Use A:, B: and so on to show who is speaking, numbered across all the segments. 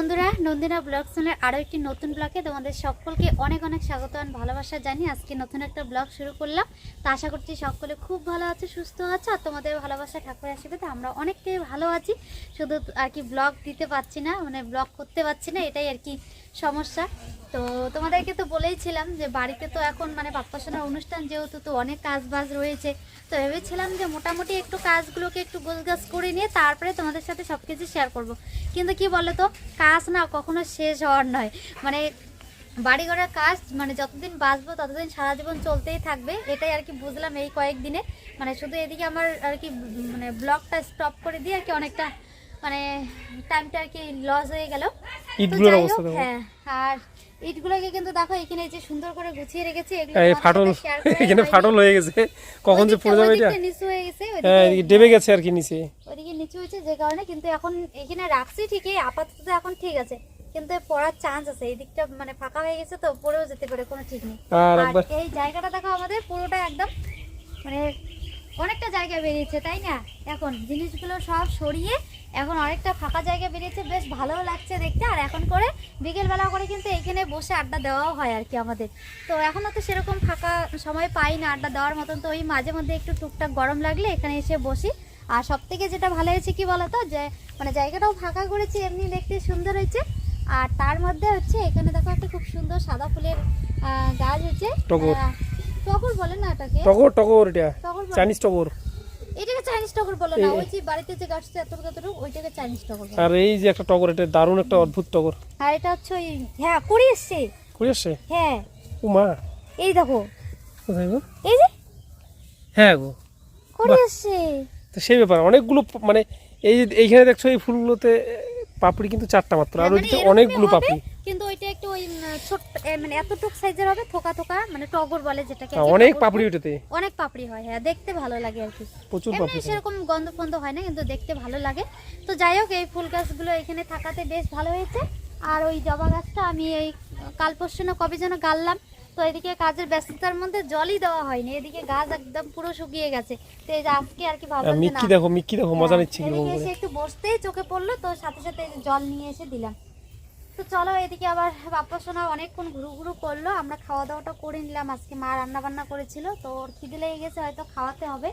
A: বন্ধুরা নন্দিনা ব্লগ ব্লগসনের আরও একটি নতুন ব্লগে তোমাদের সকলকে অনেক অনেক স্বাগত আর ভালোবাসা জানি আজকে নতুন একটা ব্লগ শুরু করলাম। তো আশা করছি সকলে খুব ভালো আছে, সুস্থ আছে, আর তোমাদের ভালোবাসা, ঠাকুর আসবে তো আমরা অনেকটাই ভালো আছি। শুধু আর কি ব্লগ দিতে পারছি না মানে ব্লগ করতে পারছি না, এটাই আর কি সমস্যা। তো তোমাদেরকে তো বলেইছিলাম যে বাড়িতে তো এখন মানে বাপ্পাসোনার অনুষ্ঠান যেহেতু, তো অনেক কাজ বাজ রয়েছে। তো ভেবেছিলাম যে মোটামুটি একটু কাজগুলোকে একটু গোছগাছ করে নিয়ে তারপরে তোমাদের সাথে সব কিছু শেয়ার করব। কিন্তু কি বলো তো কাজ না কখনো শেষ হওয়ার নয়। মানে বাড়ি ঘরের কাজ মানে যতদিন বাঁচবো ততদিন সারা জীবন চলতেই থাকবে এটাই আর কি বুঝলাম এই কয়েকদিনে। মানে শুধু এদিকে আমার আর কি মানে ব্লগটা স্টপ করে দিয়ে আর কি অনেকটা মানে টাইমটা আর কি লস হয়ে গেল। হ্যাঁ আর ইটগুলোকে কিন্তু দেখো এখানে যে সুন্দর করে গুছিয়ে রেখেছি
B: এই ফাটল এখানে ফাটল হয়ে গেছে। কখন যে পড়ে যাবে এটা?
A: নিচু হয়ে গেছে
B: হ্যাঁ ডেবে গেছে আর কি নিচে।
A: ওইদিকে নিচু হয়েছে যে কারণে কিন্তু এখন এখানে রাখছি ঠিকই আপাতত এখন ঠিক আছে কিন্তু পড়ার চান্স আছে এই দিকটা মানে ফাঁকা হয়ে গেছে তো পড়েও যেতে পারে কোনো ঠিক নেই।
B: আর
A: এই জায়গাটা দেখো আমাদের পুরোটা একদম মানে অনেকটা জায়গা বেরিয়েছে তাই না? এখন জিনিসগুলো সব সরিয়ে এখন অনেকটা ফাঁকা জায়গা বেরিয়েছে বেশ ভালোও লাগছে দেখতে। আর এখন করে বিকেলবেলা করে কিন্তু এখানে বসে আড্ডা দেওয়াও হয় আর কি আমাদের। তো এখনও তো সেরকম ফাঁকা সময় পাই না আড্ডা দেওয়ার মতন। তো ওই মাঝে মধ্যে একটু টুকটাক গরম লাগলে এখানে এসে বসি। আর সব থেকে যেটা ভালো হয়েছে কি বলতো? যে মানে জায়গাটাও ফাঁকা করেছি এমনি দেখতে সুন্দর হয়েছে। আর তার মধ্যে হচ্ছে এখানে দেখো একটা খুব সুন্দর সাদা ফুলের গাছ হচ্ছে
B: টগর।
A: বলে না এটাকে?
B: টগর টগর এটা। চাইনিজ টগর।
A: এটাকে চাইনিজ টগর বলে না। ওই যে বাড়িতে যে গাছটা এতটুকু এতটুকু ওইটাকে চাইনিজ টগর বলে।
B: আর এই যে একটা টগর এটা দারুণ একটা অদ্ভুত টগর।
A: আর এটা হচ্ছে ওই হ্যাঁ কুড়ি এসছে।
B: করে আসছে
A: হ্যাঁ।
B: ও মা
A: এই দেখো।
B: কোথায় গো?
A: এই যে?
B: হ্যাঁ গো।
A: কুড়ি। এসছে।
B: তো সেই ব্যাপার অনেকগুলো মানে এই যে এইখানে দেখছ এই ফুলগুলোতে পাপড়ি কিন্তু চারটা মাত্র আর
A: হ্যাঁ, মানে
B: ওইদিকে
A: এরকমই
B: অনেকগুলো পাপড়ি।
A: কিন্তু ওইটা উম, ছোট মানে এতটুক সাইজের হবে থোকা থোকা মানে টগর বলে যেটাকে
B: হ্যাঁ,
A: আর
B: অনেক পাপড়ি ওটাতে।
A: অনেক পাপড়ি হয় হ্যাঁ দেখতে ভালো লাগে আর কি।
B: প্রচুর পাপড়ি।
A: সেরকম গন্ধ ফন্ধ হয় না কিন্তু দেখতে ভালো লাগে। তো যাই হোক এই ফুল গাছগুলো এখানে থাকাতে বেশ ভালো হয়েছে। আর ওই জবা গাছটা আমি এই কাল পরশু না কবে যেন গাললাম তো এদিকে কাজের ব্যস্ততার মধ্যে জলই দেওয়া হয়নি এদিকে গাছ একদম পুরো শুকিয়ে গেছে। তো এই যে আজকে আর কি ভাবলাম
B: মিক্কি দেখো মিক্কি দেখো মজা
A: হ্যাঁ,
B: নিচ্ছে
A: একটু বসতেই চোখে পড়ল তো সাথে সাথে জল নিয়ে এসে দিলাম। তো চলো এদিকে আবার বাপ্পা সোনা অনেকক্ষণ ঘুরু ঘুরু করল। আমরা খাওয়া দাওয়াটা করে নিলাম। আজকে মা রান্না বান্না করেছিল তো ওর খিদে লেগে গেছে হয়তো খাওয়াতে হবে।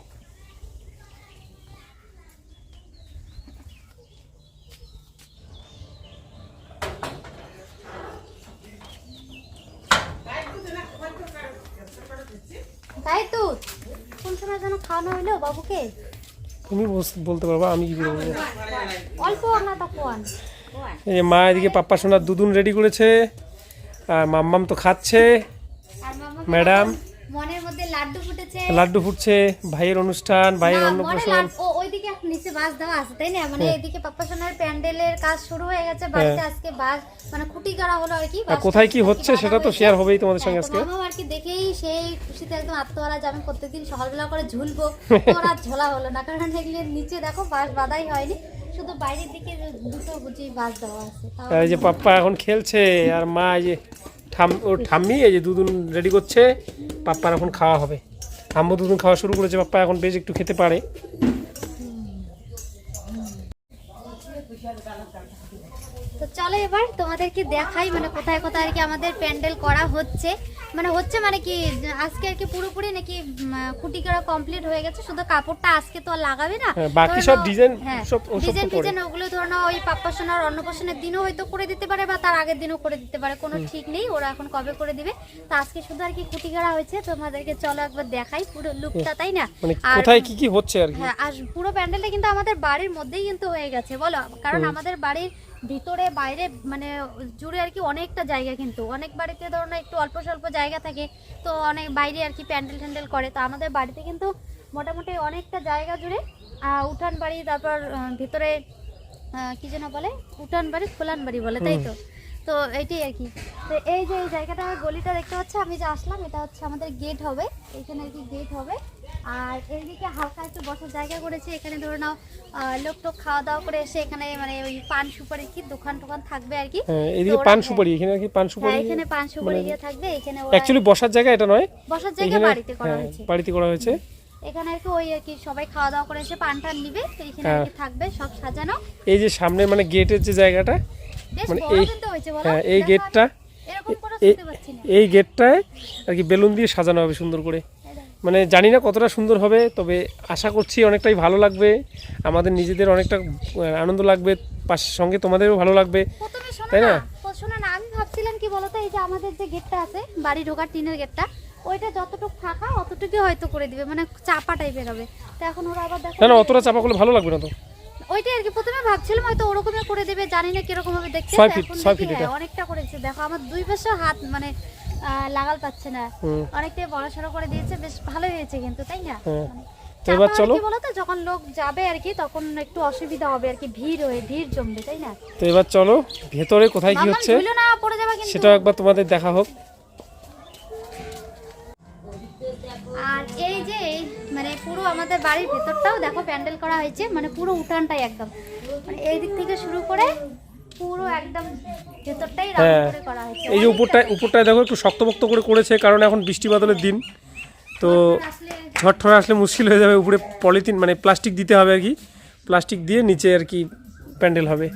A: তাই তো কোন সময় যেন খাওয়ানো হইল বাবুকে?
B: তুমি বলতে পারবা আমি কি বলব?
A: অল্প না তা কোয়ান
B: এই যে মা এদিকে পাপ্পা সোনার দুধুন রেডি করেছে আর মাম্মাম তো খাচ্ছে ম্যাডাম।
A: মনের মধ্যে লাড্ডু ফুটেছে।
B: লাড্ডু ফুটছে ভাইয়ের অনুষ্ঠান ভাইয়ের অন্নপ্রাশন।
A: ও ওইদিকে নিচে বাস দেওয়া আছে তাই না? মানে এদিকে পাপ্পা সোনার প্যান্ডেলের কাজ শুরু হয়ে গেছে বাড়িতে আজকে বাস মানে খুঁটি করা হলো আর কি
B: কোথায় কি হচ্ছে সেটা তো শেয়ার হবেই তোমাদের সঙ্গে
A: হ্যাঁ,
B: আজকে।
A: মামাও আর কি দেখেই সেই খুশিতে একদম আত্মহারা যে আমি প্রত্যেকদিন সকালবেলা করে ঝুলবো তোর আর ঝোলা হলো না। কারণ এগুলো নিচে দেখো বাস বাঁধাই হয়নি। শুধু বাইরের দিকে দুটো বুঝি বাস দেওয়া আছে
B: এই যে পাপ্পা এখন খেলছে আর মা এই যে ঠাম ওর ঠাম্মি এই যে দুদিন রেডি করছে পাপ্পার এখন খাওয়া হবে। আম্মু দুদিন খাওয়া শুরু করেছে পাপ্পা এখন বেশ একটু খেতে পারে।
A: তো চলো এবার তোমাদেরকে দেখাই মানে কোথায় কোথায় আর কি আমাদের প্যান্ডেল করা হচ্ছে। মানে হচ্ছে মানে কি আজকে আর কি পুরোপুরি নাকি খুঁটি করা কমপ্লিট হয়ে গেছে। শুধু কাপড়টা আজকে তো আর লাগাবে না।
B: হ্যাঁ, বাকি সব ডিজাইন
A: হ্যাঁ
B: সব
A: ডিজাইন ডিজাইন ওগুলো ধরো ওই পাপ্পা সোনার অন্নপ্রাশনের দিনও হয়তো করে দিতে পারে বা তার আগের দিনও করে দিতে পারে কোনো ঠিক নেই ওরা এখন কবে করে দিবে। তো আজকে শুধু আর কি খুঁটি করা হয়েছে তোমাদেরকে চলো একবার দেখাই পুরো লুকটা তাই না?
B: মানে কোথায় কি কি হচ্ছে আর কি?
A: হ্যাঁ আর পুরো প্যান্ডেলটা কিন্তু আমাদের বাড়ির মধ্যেই কিন্তু হয়ে গেছে বলো? কারণ আমাদের বাড়ির ভিতরে বাইরে মানে জুড়ে আর কি অনেকটা জায়গা কিন্তু। অনেক বাড়িতে ধরো না একটু অল্প স্বল্প জায়গা থাকে তো অনেক বাইরে আর কি প্যান্ডেল ট্যান্ডেল করে। তো আমাদের বাড়িতে কিন্তু মোটামুটি অনেকটা জায়গা জুড়ে উঠান বাড়ি তারপর ভিতরে কি যেন বলে? উঠান বাড়ি খোলান বাড়ি বলে তাই তো? তো এইটাই আর কি। তো এই যে এই জায়গাটা গলিটা দেখতে পাচ্ছি আমি যে আসলাম এটা হচ্ছে আমাদের গেট হবে। এখানে আর কি গেট হবে। আর এইদিকে হালকা একটু বসার জায়গা করেছে। এখানে ধরে নাও লোক টোক খাওয়া দাওয়া করে এসে এখানে মানে ওই পান সুপারি কি দোকান টোকান থাকবে আর কি।
B: হ্যাঁ এদিকে পান সুপারি এখানে আর কি পান সুপারি
A: হ্যাঁ এখানে পান সুপারি
B: মানে-
A: দিয়ে থাকবে। এখানে
B: অ্যাকচুয়ালি বসার জায়গা এটা নয়।
A: বসার জায়গা বাড়িতে করা
B: হ্যাঁ,
A: হয়েছে।
B: বাড়িতে করা হয়েছে।
A: এখানে আর কি ওই আর কি সবাই খাওয়া দাওয়া করে এসে পান টান নিবে। তো এখানে আর কি থাকবে সব সাজানো।
B: এই যে সামনে মানে গেটের যে জায়গাটা মানে এই-
A: কিন্তু হয়েছে বলো।
B: হ্যাঁ এই গেটটা
A: আমি এরকম করে
B: এই- গেটটায় আর কি বেলুন দিয়ে সাজানো হবে সুন্দর করে। মানে জানি না কতটা সুন্দর হবে তবে আশা করছি অনেকটাই ভালো লাগবে। আমাদের নিজেদের অনেকটা আনন্দ লাগবে পাশের সঙ্গে তোমাদেরও ভালো লাগবে। তাই
A: না?
B: না?
A: শোনো না আমি ভাবছিলাম কি বলতো এই যে আমাদের যে গেটটা আছে বাড়ি ঢোকার টিনের গেটটা ওইটা যতটুকু ফাঁকা অতটুকু হয়তো করে দিবে মানে চাপা টাইপের হবে। তো এখন ওরা আবার দেখো
B: না না অতটা চাপা করলে ভালো লাগবে না তো।
A: ওইটাই আর কি প্রথমে ভাবছিলাম হয়তো ওরকমই করে দেবে জানি না কীরকম হবে দেখতে হ্যাঁ। অনেকটা করেছে। দেখো আমার দুই পাশে হাত মানে লাগাল পাচ্ছে না। অনেকটাই বড় সড়ো করে দিয়েছে বেশ ভালোই হয়েছে কিন্তু তাই না? মানে
B: এবার চলো।
A: বলতো যখন লোক যাবে আর কি তখন একটু অসুবিধা হবে আর কি ভিড় হয়ে ভিড় জমবে তাই না?
B: তো এবার চলো ভেতরে কোথায় কি হচ্ছে? সেটাও একবার তোমাদের দেখা হোক।
A: আর এই যে মানে পুরো আমাদের বাড়ির ভেতরটাও দেখো প্যান্ডেল করা হয়েছে মানে পুরো উঠানটাই একদম। মানে এই দিক থেকে শুরু করে পুরো একদম ভেতরটাই রাউন্ড
B: হ্যাঁ।
A: করে করা হয়েছে।
B: এই যে উপরটায় উপরটায় দেখো একটু শক্তপোক্ত করে করেছে কারণ এখন বৃষ্টি বাদলের দিন। তো ঠড় আসলে মুশকিল হয়ে যাবে উপরে পলিথিন মানে প্লাস্টিক দিতে হবে আর কি। প্লাস্টিক দিয়ে নিচে আর কি প্যান্ডেল হবে।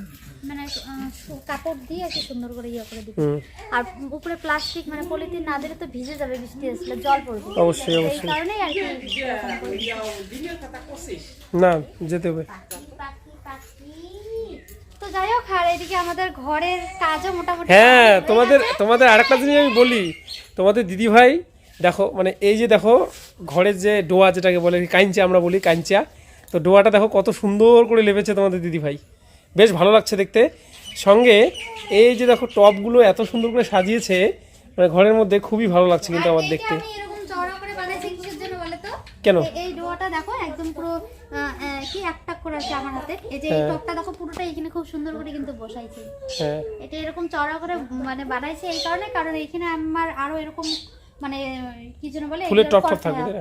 A: মানে কাপড় দিয়ে একটু সুন্দর করে ইয়ে করে দিবে আর উপরে প্লাস্টিক মানে পলিথিন না দিলে তো ভিজে যাবে বৃষ্টি আসলে জল পড়বে।
B: অবশ্যই
A: এই
B: অবশ্যই।
A: কারণেই আর কি।
B: না যেতে হবে।
A: তো যাই হোক আর এদিকে আমাদের ঘরের কাজও মোটামুটি
B: হ্যাঁ তোমাদের তোমাদের আরেকটা জিনিস আমি বলি তোমাদের দিদি ভাই দেখো মানে এই যে দেখো ঘরের যে ডোয়া যেটাকে বলে আমরা বলি তো ডোয়াটা দেখো কত সুন্দর করে লেপেছে তোমাদের দিদি ভাই বেশ ভালো লাগছে দেখতে। সঙ্গে এই যে দেখো টপগুলো এত সুন্দর করে সাজিয়েছে মানে ঘরের মধ্যে খুবই ভালো লাগছে কিন্তু আমার দেখতে। কেন?
A: এই- ডোয়াটা দেখো একদম পুরো কি একটা করে আছে আমার হাতে? এই যে এই
B: হ্যাঁ।
A: টপটা দেখো পুরোটা এখানে খুব সুন্দর করে কিন্তু বসাইছে।
B: হ্যাঁ।
A: এটা এরকম চড়া করে মানে বানাইছে এই কারণে কারণ এখানে আমার আরও এরকম মানে কি যেন বলে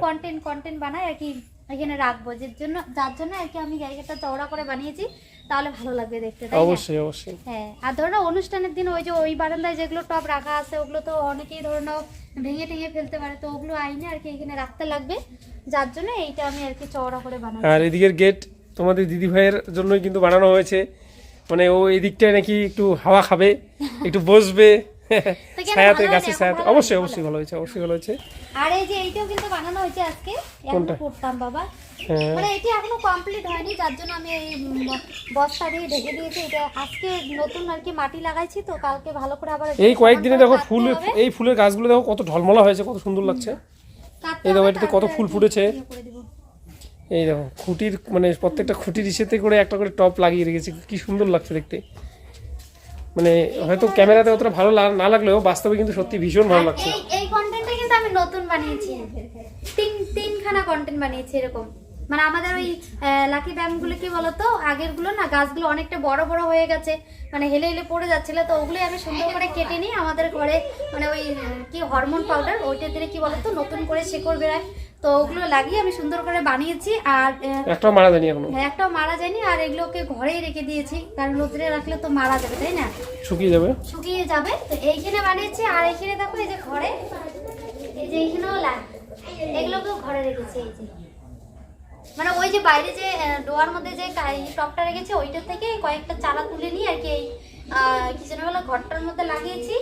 A: কন্টেন্ট কন্টেন্ট বানায় আর কি। এখানে রাখব। যার জন্য যার জন্য আর কি আমি জায়গাটা চওড়া করে বানিয়েছি তাহলে ভালো লাগবে দেখতে তাই
B: অবশ্যই অবশ্যই।
A: হ্যাঁ আর ধরো অনুষ্ঠানের দিন ওই যে ওই বারান্দায় যেগুলো টপ রাখা আছে ওগুলো তো অনেকেই ধরো না ভেঙে টেঙে ফেলতে পারে তো ওগুলো আইনে আর কি এখানে রাখতে লাগবে। যার জন্য এইটা আমি আর কি চওড়া করে বানাই
B: আর এদিকের গেট তোমাদের দিদি ভাইয়ের জন্যই কিন্তু বানানো হয়েছে। মানে ও এই দিকটায় নাকি একটু হাওয়া খাবে একটু বসবে। ছায়াতে গাছে ছায়াতে অবশ্যই অবশ্যই ভালো হয়েছে অবশ্যই ভালো হয়েছে।
A: আর এই যে এইটাও কিন্তু বানানো হয়েছে আজকে।
B: কোনটা?
A: করতাম বাবা।
B: হ্যাঁ।
A: মানে এটি এখনও কমপ্লিট হয়নি যার জন্য আমি এই বস্তা দিয়ে ঢেকে দিয়েছি। এটা আজকে নতুন আর কি মাটি লাগাইছি তো কালকে ভালো করে আবার
B: এই কয়েকদিনে দেখো ফুল এই ফুলের গাছগুলো দেখো কত ঢলমলা হয়েছে কত সুন্দর লাগছে। এই দেখো, এটাতে কত ফুল ফুটেছে।
A: ইয়ে।
B: এই দেখো খুঁটির মানে প্রত্যেকটা খুঁটির ইসেতে করে একটা করে টপ লাগিয়ে রেখেছে কি সুন্দর লাগছে দেখতে। মানে হয়তো ক্যামেরাতে অতটা ভালো না লাগলেও বাস্তবে কিন্তু সত্যি ভীষণ ভালো লাগছে।
A: এই এই কন্টেন্টটা কিন্তু আমি নতুন বানিয়েছি। তিন তিনখানা কন্টেন্ট বানিয়েছি এরকম। মানে আমাদের ওই লাকি ব্যাংকগুলো কি বলতো? আগেরগুলো না গাছগুলো অনেকটা বড় বড় হয়ে গেছে। মানে হেলে হেলে পড়ে যাচ্ছিল তো ওগুলোই আমি সুন্দর করে কেটে নিই আমাদের ঘরে। মানে ওই কি হরমোন পাউডার ওইটা দিলে কি বলতো? নতুন করে শেকড় বেরায়। তো ওগুলো লাগিয়ে আমি সুন্দর করে বানিয়েছি আর
B: একটাও মারা যায়নি এখনও।
A: হ্যাঁ, একটাও মারা যায়নি আর এগুলোকে ঘরেই রেখে দিয়েছি। কারণ রোদ্রে রাখলে তো মারা যাবে তাই না?
B: শুকিয়ে যাবে।
A: শুকিয়ে যাবে। তো এইখানে বানিয়েছি আর এইখানে দেখো এই যে ঘরে এই যে এইখানেও লাগ এগুলোকেও ঘরে রেখেছি এই যে। মানে ওই যে বাইরে যে ডোয়ার মধ্যে যে টপটা রেখেছে ওইটা থেকে কয়েকটা চারা তুলে নিয়ে আর কি এই আহ, কি ঘরটার মধ্যে লাগিয়েছি।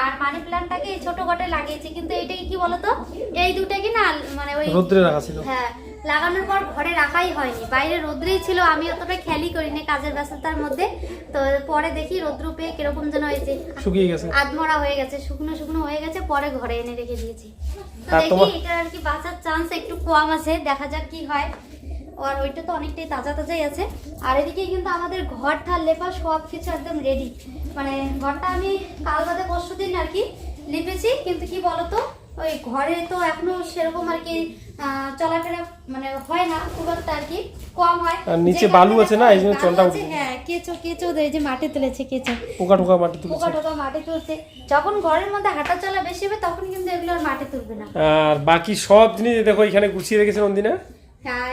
A: আর মানি প্ল্যান্টটাকে এই ছোট ঘটে লাগিয়েছি। কিন্তু এইটাকে কি বলতো? এই দুটাকে না মানে ওই
B: রোদ্রে রাখা ছিল।
A: হ্যাঁ লাগানোর পর ঘরে রাখাই হয়নি। বাইরে রোদ্রেই ছিল আমি অতটা খেয়ালই করিনি কাজের ব্যস্ততার মধ্যে। তো পরে দেখি রোদ্র পেয়ে কীরকম যেন হয়েছে
B: শুকিয়ে গেছে।
A: আধমরা হয়ে গেছে শুকনো শুকনো হয়ে গেছে পরে ঘরে এনে রেখে দিয়েছি। তো দেখি এটা আর কি বাঁচার চান্স একটু কম আছে দেখা যাক কি হয়। আর ওইটা তো অনেকটাই তাজা তাজাই আছে। আর এদিকে কিন্তু আমাদের ঘর ঠাল লেপা সব কিছু একদম রেডি মানে ঘরটা আমি কাল বাদে পরশু দিন আর কি লিপেছি কিন্তু কি বলতো ওই ঘরে তো এখনও সেরকম আর কি চলাফেরা মানে হয় না খুব একটা আর কি কম হয়।
B: আর নিচে বালু আছে না, এই জন্য চলটা
A: আছে, হ্যাঁ কেঁচো কেঁচো এই যে মাটি তুলেছে কেঁচো।
B: পোকা টোকা মাটি তুলেছে।
A: পোকা টোকা মাটি তুলছে। যখন ঘরের মধ্যে হাঁটা চলা বেশি হবে তখন কিন্তু এগুলো আর মাটি তুলবে না।
B: আর বাকি সব জিনিস দেখো এখানে গুছিয়ে রেখেছে নন্দিনা।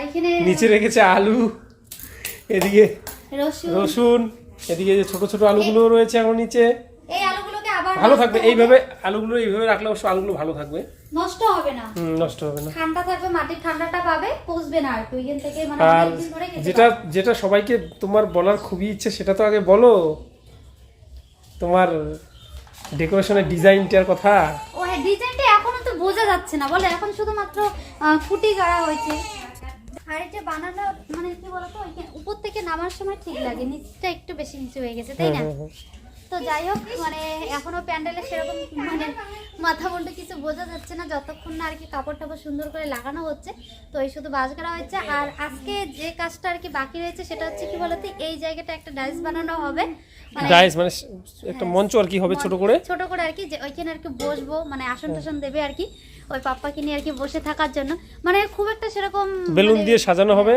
A: এখানে
B: নিচে রেখেছে আলু এদিকে
A: রসুন।
B: এদিকে যে ছোট ছোট আলুগুলো রয়েছে এখন নিচে।
A: এই আলুগুলোকে আবার
B: ভালো থাকবে এইভাবে আলুগুলো এইভাবে রাখলে অবশ্য আলুগুলো ভালো থাকবে।
A: নষ্ট হবে না।
B: হুম, নষ্ট হবে না।
A: ঠান্ডা থাকবে মাটির ঠান্ডাটা পাবে পচবে না আর ওইখান থেকে মানে
B: আর যেটা যেটা সবাইকে তোমার বলার খুবই ইচ্ছে সেটা তো আগে বলো। তোমার ডেকোরেশনের ডিজাইনটার কথা।
A: ও হ্যাঁ ডিজাইনটা এখনও তো বোঝা যাচ্ছে না। বলে এখন শুধুমাত্র খুঁটি গাড়া হয়েছে। আর বানানো মানে কি বলতো উপর থেকে নামার সময় ঠিক লাগে নিচটা একটু বেশি নিচে হয়ে গেছে তাই না?
B: হুম, হুম,
A: তো যাই হোক মানে এখনও প্যান্ডেলে সেরকম মানে মাথা বলতে কিছু বোঝা যাচ্ছে না যতক্ষণ না আর কি কাপড় টাপড় সুন্দর করে লাগানো হচ্ছে। তো এই শুধু বাজ করা হচ্ছে আর আজকে যে কাজটা আর কি বাকি রয়েছে সেটা হচ্ছে কি বলতো এই জায়গাটা একটা ডাইস বানানো হবে। মানে
B: ডাইস মানে একটা মঞ্চ আর কি হবে ছোট করে?
A: ছোট করে আর কি যে ওইখানে আর কি বসবো মানে আসন টাসন দেবে আর কি ওই পাপ্পাকে নিয়ে আর কি বসে থাকার জন্য। মানে খুব একটা সেরকম
B: বেলুন
A: মানে
B: দিয়ে সাজানো হবে?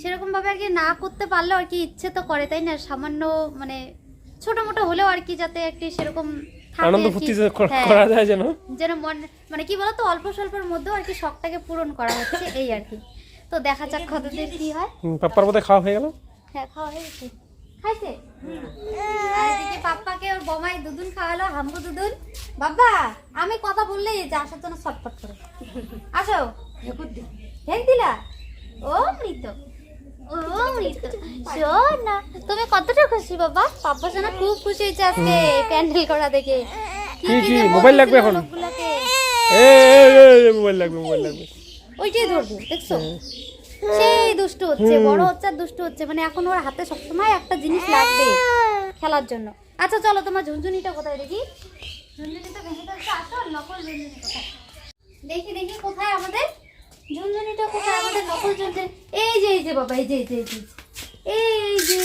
A: সেরকম ভাবে আর কি না করতে পারলেও আর কি ইচ্ছে তো করে তাই না? সামান্য মানে ছোট মোটো হলেও আর কি যাতে একটি সেরকম
B: আনন্দ ফুর্তি কর-
A: হ্যাঁ,
B: করা যায় যেন।
A: যেন মন মানে কি বলতো অল্প স্বল্পের মধ্যেও আর কি শখটাকে পূরণ করা হচ্ছে এই আর কি। তো দেখা যাক কতদিন কি হয়।
B: পাপ্পার মধ্যে খাওয়া হয়ে গেল?
A: হ্যাঁ খাওয়া হয়ে গেছে। খাইছে? আর এদিকে পাপ্পাকে ওর বমাই দুদুন খাওয়ালো হামগো দুদুন। বাবা আমি কথা বললেই যে আসার জন্য ছটফট করে। আসো। হেক দিলা? ও মৃত। না তুমি কতটা খুশি বাবা? পাপ্পা শোনা খুব খুশি হয়েছে আজকে প্যান্ডেল করা দেখে।
B: কি, কি, মোবাইল লাগবে এখন? এ মোবাইল লাগবে মোবাইল লাগবে।
A: ওইটাই ধরবো দেখছ? সেই দুষ্টু হচ্ছে বড় হচ্ছে আর দুষ্টু হচ্ছে। মানে এখন ওর হাতে সবসময় একটা জিনিস লাগবে খেলার জন্য। আচ্ছা চলো তোমার ঝুনঝুনিটা কোথায় দেখি? ঝুনঝুনিটা আসো নকল ঝুনঝুনি কোথায়? দেখি দেখি কোথায় আমাদের? ঝুনঝুনিটা কোথায়? আমাদের নকল ঝুনঝুনি। এই যে এই যে বাবা এই যে এই যে এই যে এই যে।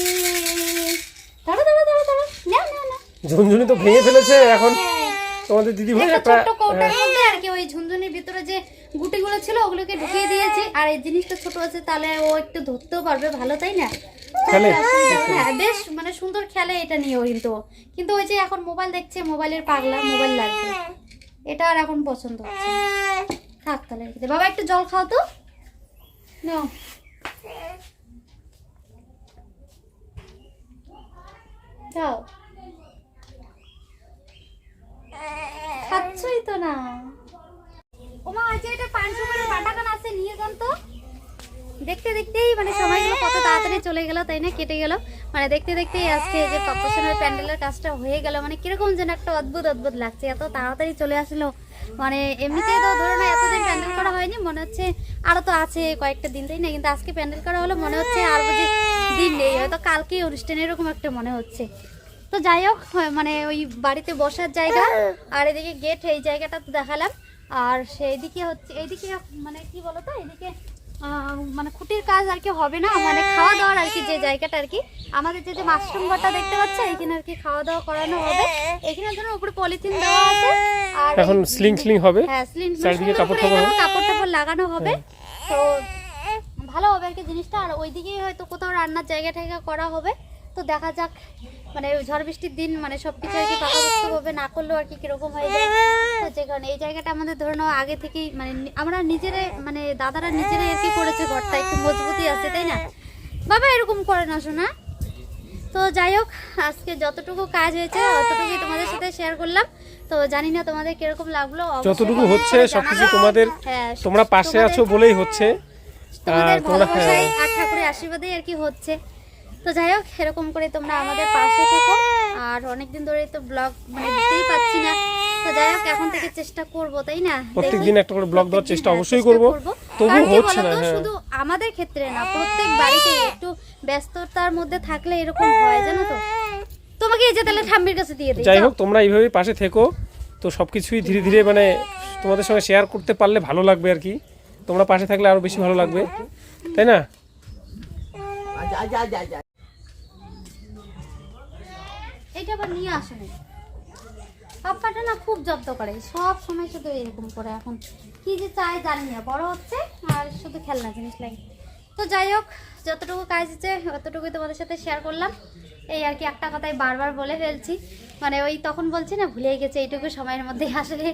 A: দাঁড়া দাঁড়া দাঁড়া দাঁড়া। না না না।
B: ঝুনঝুনি তো ভেঙে ফেলেছে এখন তোমাদের দিদি ভাই
A: একটা ছোট্ট কৌটার মধ্যে আর কি ওই ঝুনঝুনির ভিতরে যে গুটিগুলো ছিল ওগুলোকে ঢুকিয়ে দিয়েছি। আর এই জিনিসটা ছোট আছে তাহলে ও একটু ধরতেও পারবে ভালো তাই না?
B: খেলে?
A: হ্যাঁ বেশ মানে সুন্দর খেলে এটা নিয়েও কিন্তু। ও। কিন্তু ওই যে এখন মোবাইল দেখছে মোবাইলের পাগলা মোবাইল লাগবে। এটা আর এখন পছন্দ হচ্ছে। থাক তাহলে রেখে দে। বাবা, একটু জল খাও তো নাও। খাও খাচ্ছই তো না ওমা আজ এটা পান সুপারি বাটাকান আছে, নিয়ে যান তো দেখতে দেখতেই মানে সময়গুলো কত তাড়াতাড়ি চলে গেল তাই না? কেটে গেল। মানে দেখতে দেখতেই আজকে যে পাপ্পাসনের প্যান্ডেলের কাজটা হয়ে গেল। মানে কীরকম যেন একটা অদ্ভুত অদ্ভুত লাগছে। এত তাড়াতাড়ি চলে আসলো। মানে এমনিতে তো ধরো না এতদিন প্যান্ডেল করা হয়নি। মনে হচ্ছে আরও তো আছে কয়েকটা দিন তাই না? কিন্তু আজকে প্যান্ডেল করা হলো মনে হচ্ছে আর বুঝি দিন নেই। হয়তো কালকেই অনুষ্ঠান এরকম একটা মনে হচ্ছে। তো যাই হোক মানে ওই বাড়িতে বসার জায়গা আর এদিকে গেট এই জায়গাটা তো দেখালাম। আর সেইদিকে হচ্ছে এইদিকে মানে কি বলতো? এদিকে আহ, মানে খুঁটির কাজ আর কি হবে না? মানে খাওয়া দাওয়ার আর কি যে জায়গাটা আর কি। আমাদের যে যে মাশরুম ঘরটা দেখতে পাচ্ছ এখানে আর কি খাওয়া দাওয়া করানো হবে। এখানে ধরো উপরে পলিথিন দেওয়া আছে। আর
B: এখন স্লিং স্লিং হবে।
A: হ্যাঁ স্লিন
B: চারিদিকে কাপড় টাপড় হবে।
A: কাপড় টাপড় লাগানো হবে। তো ভালো হবে আর কি জিনিসটা। আর ওইদিকেই হয়তো কোথাও রান্নার জায়গা টায়গা করা হবে। তো দেখা যাক মানে ঝড় বৃষ্টির দিন মানে সবকিছু আর কি পাকাপোক্ত হবে না করলেও আর কি কীরকম হয়ে যায়। তো যে কারণে এই জায়গাটা আমাদের ধরে নাও আগে থেকেই মানে আমরা নিজেরাই মানে দাদারা নিজেরাই আর কি করেছে ঘরটা একটু মজবুতি আছে তাই না? বাবা এরকম করে না শোনা তো যাই হোক আজকে যতটুকু কাজ হয়েছে ততটুকুই তোমাদের সাথে শেয়ার করলাম। তো জানি না তোমাদের কীরকম লাগল
B: যতটুকু হচ্ছে সবকিছু তোমাদের
A: হ্যাঁ,
B: তোমরা পাশে আছো বলেই হচ্ছে।
A: তোমাদের
B: হ্যাঁ
A: আর ঠাকুরের আশীর্বাদেই আর কি হচ্ছে। তো যাই হোক এরকম করে তোমরা আমাদের পাশে থেকো। আর অনেকদিন ধরে তো ব্লগ মানে দিতেই পাচ্ছি না। তো যাই হোক এখন থেকে চেষ্টা করব তাই না?
B: প্রত্যেকদিন। একটা করে ব্লগ দেওয়ার চেষ্টা অবশ্যই করব। তবু হচ্ছে না হ্যাঁ।
A: শুধু আমাদের ক্ষেত্রে না প্রত্যেক বাড়িতে একটু ব্যস্ততার মধ্যে থাকলে এরকম হয় জানো তো? তোমাকে এই যে তাহলে ঠাম্মির কাছে দিয়ে দিই
B: যাই হোক তোমরা এইভাবেই পাশে থেকো। তো সব কিছুই ধীরে ধীরে মানে তোমাদের সঙ্গে শেয়ার করতে পারলে ভালো লাগবে আর কি। তোমরা পাশে থাকলে আরও বেশি ভালো লাগবে। তাই না?
A: এটা আবার নিয়ে আসে না পাপ্পাটা না খুব জব্দ করে, সব সময় শুধু এরকম করে এখন। কি যে চায় জানি না, বড় হচ্ছে আর শুধু খেলনা জিনিস লাগে। তো যাই হোক, যতটুকু কাজ হচ্ছে, অতটুকুই তোমাদের সাথে শেয়ার করলাম। এই আর কি একটা কথাই বারবার বলে ফেলছি। মানে ওই তখন বলছি না, ভুলেই গেছে, এইটুকু সময়ের মধ্যে। আসলে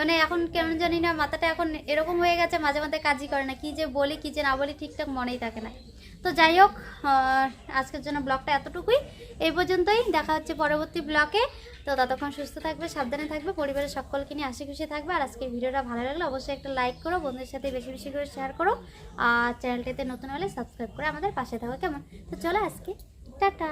A: মানে এখন কেমন জানি না, মাথাটা এখন এরকম হয়ে গেছে, মাঝে মাঝে কাজই করে না। কি যে বলি, কি যে না বলি, ঠিকঠাক মনেই থাকে না। তো যাই হোক আজকের জন্য ব্লগটা এতটুকুই। এই পর্যন্তই, দেখা হচ্ছে পরবর্তী ব্লকে তো ততক্ষণ সুস্থ থাকবে, সাবধানে থাকবে, পরিবারের সকলকে নিয়ে হাসি খুশি থাকবে। আর আজকের ভিডিওটা ভালো লাগলে অবশ্যই একটা লাইক করো, বন্ধুদের সাথে বেশি বেশি করে শেয়ার করো। আর চ্যানেলটিতে নতুন হলে সাবস্ক্রাইব করে আমাদের পাশে থাকো, কেমন? তো চলো আজকে, টাটা!